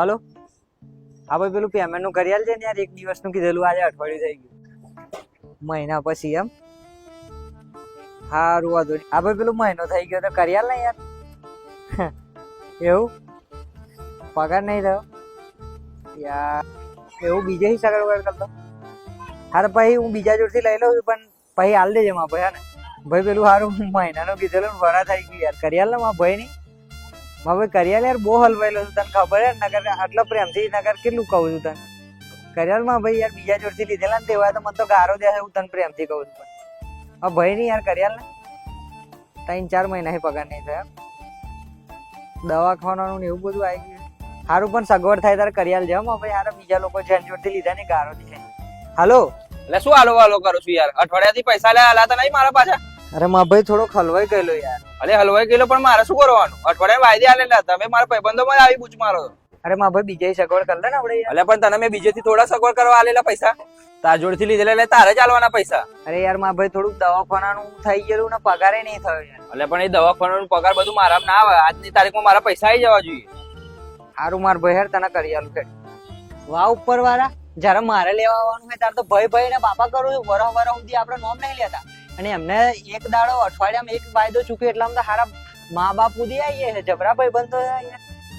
Hello? ભાઈ, પેલું પેમેન્ટનું કરી આલજે ને યાર. એક દિવસનું કીધેલું આજે અઠવાડિયું થઈ ગયું. મહિના પછી એમ. હારું, વાંધો નહીં. ભાઈ, પેલું મહિનો થઈ ગયો તો કરી આલ ને યાર. એવું? પગાર નહીં થયો? યાર, એવું બીજે હિસ્સા કરવા કરતો હા, તો પછી હું બીજા જોડથી લઈ લઉં છું, પણ પછી હાલ દેજે માં ભાઈ ને. ભાઈ, પેલું સારું મહિનાનું કીધેલું વરા થઈ ગયું યાર. કરી આલ ને માં ભાઈ નહીં ભાઈ કરિયાલ યાર બહુ હલવાયેલો છું તને ખબર હે નગર આટલો પ્રેમથી નગર કેટલું કહું છું તને. કરી માં ભાઈ યાર બીજા જોડથી લીધેલા ને તેવા તો મને તો ગારો દે હું તને પ્રેમથી કહું છું પણ. હા ભાઈ નહીં યાર કરિયાલ ને ત્રણ ચાર મહિના પગાર નહીં થયા. દવા ખાવાનું એવું બધું આવી ગયું. સારું પણ સગવડ થાય ત્યારે કરિયાલ જાવ ભાઈ. યાર બીજા લોકો જેન જોડથી લીધા ને ગારો દે હાલો? એટલે શું હાલો હાલો કરું છું યાર? અઠવાડિયાથી પૈસા લે હાલા તો નહીં મારા પાછા. અરે મા ભાઈ થોડો ખલવાઈ ગયેલો યાર. અરે હલવાઈ ગયેલો પણ મારે શું કરવાનું? અઠવાડિયા વાયદે આલેલા તમે મારા ભાઈબંધો માં આવી બૂચ મારો. અરે મા ભાઈ બીજા સગવડ કર ને આપણે અલે પણ તને મેં બીજેથી થોડા સગવડ કરવા આલેલા પૈસા? તાર જોડથી લીધેલા એટલે તારે જ આલવાના પૈસા. અરે યાર મા ભાઈ થોડુંક દવાખાનાનું થઈ ગયેલું ને પગારે નહીં થયો યાર. એટલે પણ એ દવાખાનાનું પગાર બધું મારા ના આવે. આજની તારીખમાં મારા પૈસા આવી જવા જોઈએ. સારું માર ભાઈ યાર તને કરી આલું કે. વાહ ઉપર વાળા જયારે મારે લેવા આવવાનું હોય ત્યારે તો ભાઈ ભાઈ ને બાપા કરું વરહ વરહ સુધી આપણે નોમ નહીં લેતા. અને એમને એક દાડો અઠવાડિયામાં એક વાયદો ચૂક્યો, એટલે અમને સારા મા બાપ ઉદી આવીએ જબરા ભાઈ બંધ